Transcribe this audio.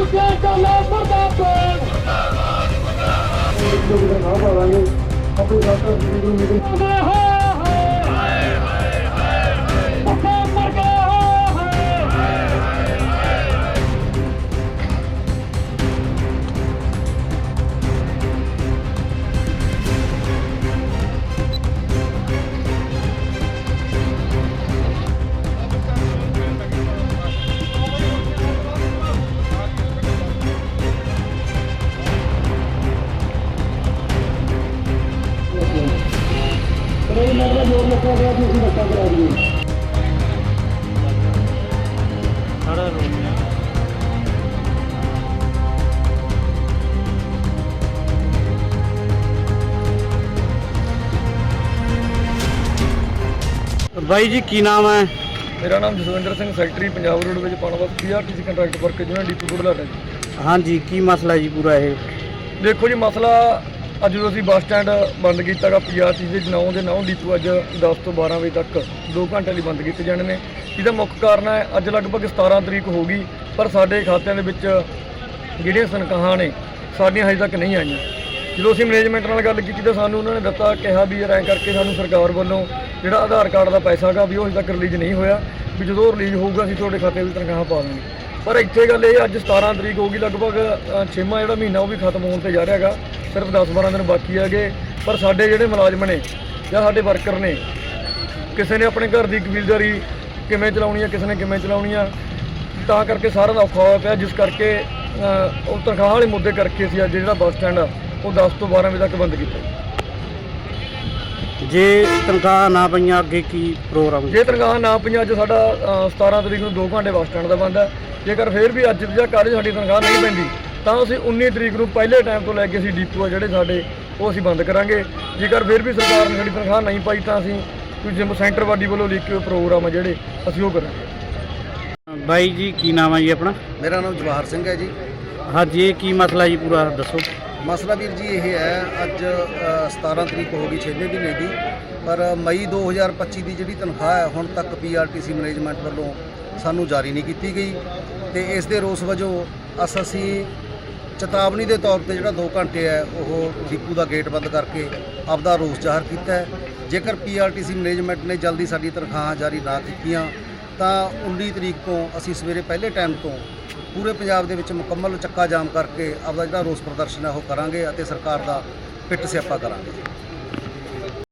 ਗੁੱਜੇ ਕਾਲਾ ਮਰਦਾਬਾਦ ਮਰਦਾਬਾਦ। ਮਰਦਾਬਾਦ ਆਪਣੀ ਡਾਕਟਰ ਜੀ ਨੂੰ ਮਿਲੀ ਕਰੋੜ ਮਰਦਾ ਜੋਰ ਲੱਗਾ ਗਿਆ ਕਿ ਅਸੀਂ ਰੱਖਾ ਕਰਾ ਦਈਏ ਸਾਰਾ ਰੋਡ ਬਾਈ ਜੀ ਕੀ ਨਾਮ ਹੈ? ਮੇਰਾ ਨਾਮ ਜਸਵਿੰਦਰ ਸਿੰਘ ਸੈਕਟਰੀ ਪੰਜਾਬ ਰੋਡ ਵਿੱਚ Punbus PRTC contract worker union depot Budhlada ji. ਹਾਂਜੀ ਕੀ ਮਸਲਾ ਜੀ ਪੂਰਾ ਇਹ? ਦੇਖੋ ਜੀ ਮਸਲਾ ਅੱਜ ਜਦੋਂ ਅਸੀਂ ਬੱਸ ਸਟੈਂਡ ਬੰਦ ਕੀਤਾਗਾ ਪੀਆਰਟੀਸੀ ਦੇ 9 ਦੇ 9 ਡੀਪੂ ਅੱਜ 10 ਤੋਂ 12 ਵਜੇ ਤੱਕ 2 ਘੰਟੇ ਲਈ ਬੰਦ ਕੀਤੇ ਜਾਣੇ ਨੇ। ਇਹਦਾ ਮੁੱਖ ਕਾਰਨ ਹੈ, ਅੱਜ ਲਗਭਗ 17 ਤਰੀਕ ਹੋ ਗਈ, ਪਰ ਸਾਡੇ ਖਾਤਿਆਂ ਦੇ ਵਿੱਚ ਜਿਹੜੀਆਂ ਤਨਖਾਹਾਂ ਨੇ, ਸਾਡੀਆਂ ਹਜੇ ਤੱਕ ਨਹੀਂ ਆਈਆਂ। ਜਦੋਂ ਅਸੀਂ ਮੈਨੇਜਮੈਂਟ ਨਾਲ ਗੱਲ ਕੀਤੀ ਤਾਂ ਸਾਨੂੰ ਉਹਨਾਂ ਨੇ ਦਿੱਤਾ, ਕਿਹਾ ਵੀ ਯਾਰ ਐਂ ਕਰਕੇ ਸਾਨੂੰ ਸਰਕਾਰ ਵੱਲੋਂ ਜਿਹੜਾ ਆਧਾਰ ਕਾਰਡ ਦਾ ਪੈਸਾ ਹੈਗਾ ਵੀ ਉਹ ਹਜੇ ਤੱਕ ਰਿਲੀਜ਼ ਨਹੀਂ ਹੋਇਆ, ਵੀ ਜਦੋਂ ਰਿਲੀਜ਼ ਹੋਊਗਾ ਅਸੀਂ ਤੁਹਾਡੇ ਖਾਤੇ ਵਿੱਚ ਤਨਖਾਹਾਂ ਪਾ ਦਾਂਗੇ ਪਰ ਇੱਥੇ ਗੱਲ ਇਹ ਅੱਜ 17 ਤਰੀਕ ਹੋ ਗਈ ਲਗਭਗ ਅ, ਛੇਵਾਂ ਜਿਹੜਾ ਮਹੀਨਾ ਉਹ ਵੀ ਖਤਮ ਹੋਣ ਤੇ ਜਾ ਰਿਹਾ ਹੈਗਾ। ਸਿਰਫ 10-12 ਦਿਨ ਬਾਕੀ ਹੈਗੇ ਪਰ ਸਾਡੇ ਜਿਹੜੇ ਮੁਲਾਜ਼ਮ ਨੇ ਜਾਂ ਸਾਡੇ ਵਰਕਰ ਨੇ ਕਿਸੇ ਨੇ ਆਪਣੇ ਘਰ ਦੀ ਕਬੀਲਦਾਰੀ ਕਿਵੇਂ ਚਲਾਉਣੀ ਹੈ ਕਿਸੇ ਨੇ ਕਿਵੇਂ ਚਲਾਉਣੀ ਆ ਤਾਂ ਕਰਕੇ ਸਾਰਿਆਂ ਦਾ ਔਖਾ ਹੋਇਆ ਪਿਆ ਜਿਸ ਕਰਕੇ ਉਹ ਤਨਖਾਹ ਵਾਲੇ ਮੁੱਦੇ ਕਰਕੇ ਅਸੀਂ ਅੱਜ ਜਿਹੜਾ ਬੱਸ ਸਟੈਂਡ ਆ ਉਹ 10 ਤੋਂ 12 ਵਜੇ ਤੱਕ ਬੰਦ ਕੀਤਾ। ਜੇ ਤਨਖਾਹ ਨਾ ਪਈਆਂ ਅੱਗੇ ਕੀ ਪ੍ਰੋਗਰਾਮ ਜੇ ਤਨਖਾਹ ਨਾ ਪਈਆਂ ਅੱਜ ਸਾਡਾ ਅ, 17 ਤਰੀਕ ਨੂੰ 2 ਘੰਟੇ ਬੱਸ ਸਟੈਂਡ ਦਾ ਬੰਦ ਹੈ ਜੇਕਰ ਫਿਰ ਵੀ ਅੱਜ ਜਾਂ ਕੱਲ੍ਹ ਸਾਡੀ ਤਨਖਾਹ ਨਹੀਂ ਪੈਂਦੀ ਤਾਂ ਅਸੀਂ 19 ਤਰੀਕ ਨੂੰ ਪਹਿਲੇ ਟਾਈਮ ਤੋਂ ਲੈ ਕੇ ਅਸੀਂ ਡੀਪੂ ਆ ਜਿਹੜੇ ਸਾਡੇ ਉਹ ਅਸੀਂ ਬੰਦ ਕਰਾਂਗੇ। ਜੇਕਰ ਫਿਰ ਵੀ ਸਰਕਾਰ ਨੇ ਸਾਡੀ ਤਨਖਾਹ ਨਹੀਂ ਪਾਈ ਤਾਂ ਅਸੀਂ ਕੋਈ ਜਿਮ ਸੈਂਟਰ ਵਾਡੀ ਵੱਲੋਂ ਲਿਖੇ ਹੋਏ ਪ੍ਰੋਗਰਾਮ ਆ ਜਿਹੜੇ ਅਸੀਂ ਉਹ ਕਰਾਂਗੇ। ਬਾਈ ਜੀ ਕੀ ਨਾਮ ਹੈ ਜੀ ਆਪਣਾ? ਮੇਰਾ ਨਾਮ ਜਵਾਹਰ ਸਿੰਘ ਹੈ ਜੀ। ਹਾਂਜੀ ਇਹ ਕੀ ਮਸਲਾ ਜੀ ਪੂਰਾ ਦੱਸੋ। ਮਸਲਾ ਵੀਰ ਜੀ ਇਹ ਹੈ ਅੱਜ ਅ, 17 ਤਰੀਕ ਹੋ ਗਈ 6ਵੇਂ ਮਹੀਨੇ ਦੀ ਪਰ ਮਈ 2025 ਦੀ ਜਿਹੜੀ ਤਨਖਾਹ ਹੈ ਹੁਣ ਤੱਕ ਪੀਆਰਟੀਸੀ ਮੈਨੇਜਮੈਂਟ ਵੱਲੋਂ ਸਾਨੂੰ ਜਾਰੀ ਨਹੀਂ ਕੀਤੀ ਗਈ। ਤੇ ਇਸ ਦੇ ਰੋਸ ਵਜੋਂ ਅਸ ਅਸੀਂ ਚੇਤਾਵਨੀ ਦੇ ਤੌਰ ਤੇ ਜਿਹੜਾ 2 ਘੰਟੇ ਹੈ, ਉਹ ਡਿਪੂ ਦਾ ਗੇਟ ਬੰਦ ਕਰਕੇ ਆਪਦਾ ਰੋਸ ਜ਼ਾਹਰ ਕੀਤਾ ਹੈ। ਜੇਕਰ ਪੀਆਰਟੀਸੀ ਮੈਨੇਜਮੈਂਟ ਨੇ ਜਲਦੀ ਸਾਡੀ ਤਨਖਾਹਾਂ ਜਾਰੀ ਨਾ ਕੀਤੀਆਂ, ਤਾਂ 19 ਤਰੀਕ ਤੋਂ ਅਸੀਂ ਸਵੇਰੇ ਪਹਿਲੇ ਟਾਈਮ ਤੋਂ ਪੂਰੇ ਪੰਜਾਬ ਦੇ ਵਿੱਚ ਮੁਕੰਮਲ ਚੱਕਾ ਜਾਮ ਕਰਕੇ ਆਪਦਾ ਜਿਹੜਾ ਰੋਸ ਪ੍ਰਦਰਸ਼ਨ ਹੈ, ਉਹ ਕਰਾਂਗੇ ਅਤੇ ਸਰਕਾਰ ਦਾ ਪਿੱਟ ਸਿਆਪਾ ਕਰਾਂਗੇ।